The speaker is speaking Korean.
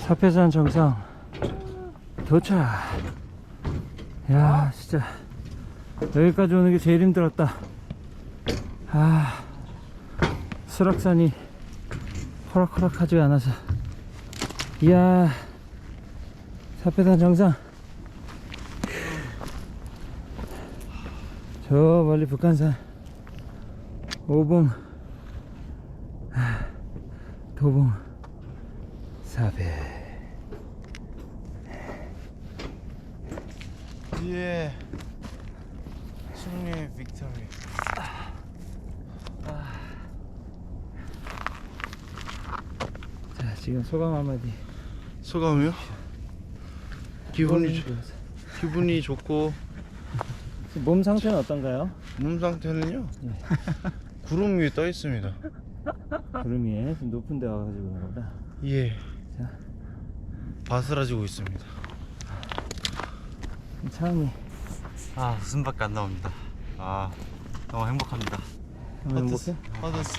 사패산 정상 도착. 야, 진짜 여기까지 오는 게 제일 힘들었다. 아, 수락산이 호락호락하지 않아서. 이야, 사패산 정상. 저 멀리 북한산 오봉 아, 도봉 사배 예. 승리 빅토리. 자 지금 소감 한마디 소감이요? 기분이 좋- 기분이 좋고 몸 상태는 어떤가요? 몸 상태는요. 구름 위에 떠 있습니다. 구름 위에 좀 높은 데 와가지고 그런 거다 예. 자. 바스라지고 있습니다. 차음이 아 웃음밖에 안 나옵니다. 아 너무 행복합니다. 너무 행복해? 하드스.